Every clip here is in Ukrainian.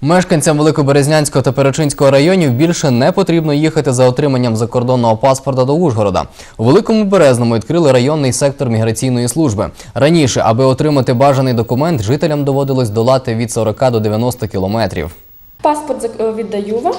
Мешканцям Великоберезнянського та Перечинського районів більше не потрібно їхати за отриманням закордонного паспорта до Ужгорода. У Великому Березному відкрили районний сектор міграційної служби. Раніше, аби отримати бажаний документ, жителям доводилось долати від 40 до 90 кілометрів. Паспорт е, віддаю вам,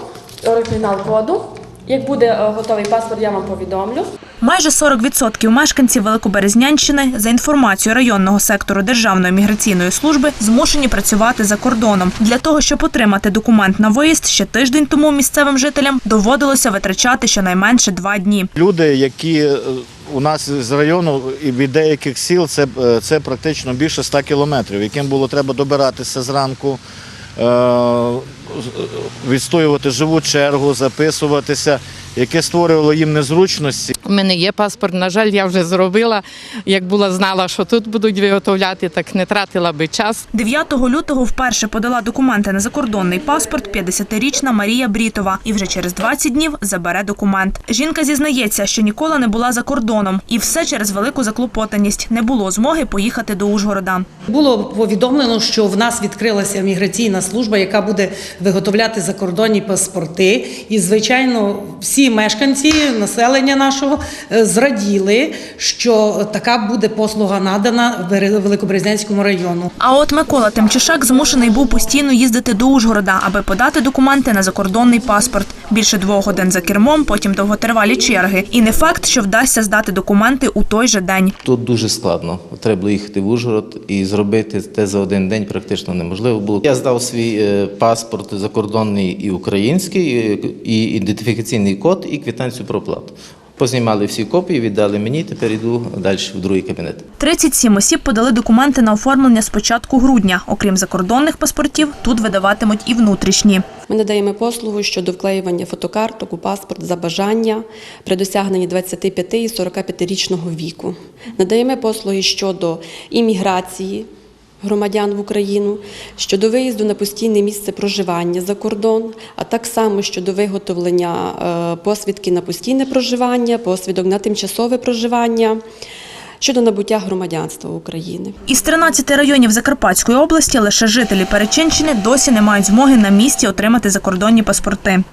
оригінал коду. Як буде е, готовий паспорт, я вам повідомлю. Майже 40% мешканців Великоберезнянщини, за інформацією районного сектору Державної міграційної служби, змушені працювати за кордоном. Для того, щоб отримати документ на виїзд, ще тиждень тому місцевим жителям доводилося витрачати щонайменше два дні. Люди, які е, у нас з району і від деяких сіл, це, е, це практично більше 100 кілометрів, яким було треба добиратися зранку, е, відстоювати живу чергу, записуватися, яке створювало їм незручності. У мене є паспорт. На жаль, я вже зробила. Як була знала, що тут будуть виготовляти, так не тратила би час. 9 лютого вперше подала документи на закордонний паспорт 50-річна Марія Брітова і вже через 20 днів забере документ. Жінка зізнається, що ніколи не була за кордоном, і все через велику заклопотаність. Не було змоги поїхати до Ужгорода. Було повідомлено, що в нас відкрилася міграційна служба, яка буде виготовляти закордонні паспорти. І, звичайно, всі мешканці населення нашого е, зраділи, що така буде послуга надана Бере- Великобрезнянському району. А от Микола Тимчишак змушений був постійно їздити до Ужгорода, аби подати документи на закордонний паспорт. Більше двох годин за кермом, потім довготривалі черги. І не факт, що вдасться здати документи у той же день. Тут дуже складно. Треба було їхати в Ужгород і зробити те за один день практично неможливо було. Я здав свій е, паспорт закордонний і український, е, і ідентифікаційний код, і квитанцію про оплату. Познімали всі копії, віддали мені. Тепер йду далі в другий кабінет. 37 осіб подали документи на оформлення з початку грудня. Окрім закордонних паспортів, тут видаватимуть і внутрішні. Ми надаємо послугу щодо вклеювання фотокарток у паспорт за бажання при досягненні 25 і 45-річного віку. Надаємо послуги щодо імміграції громадян в Україну, щодо виїзду на постійне місце проживання за кордон, а так само щодо виготовлення е, посвідки на постійне проживання, посвідок на тимчасове проживання, щодо набуття громадянства України. Із 13 районів Закарпатської області лише жителі Перечинщини досі не мають змоги на місці отримати закордонні паспорти.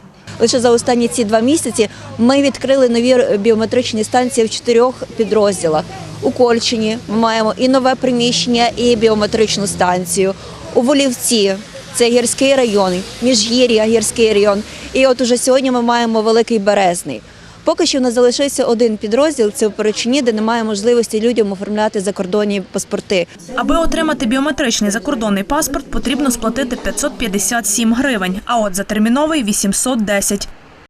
Лише за останні ці два місяці ми відкрили нові біометричні станції в чотирьох підрозділах. У Кольчині ми маємо і нове приміщення, і біометричну станцію. У Волівці це гірський район, міжгір'я, гірський район. І от уже сьогодні ми маємо великий березний. Поки що нас залишився один підрозділ це в Перечині, де немає можливості людям оформляти закордонні паспорти. Аби отримати біометричний закордонний паспорт, потрібно сплатити 557 гривень, а от за терміновий – 810.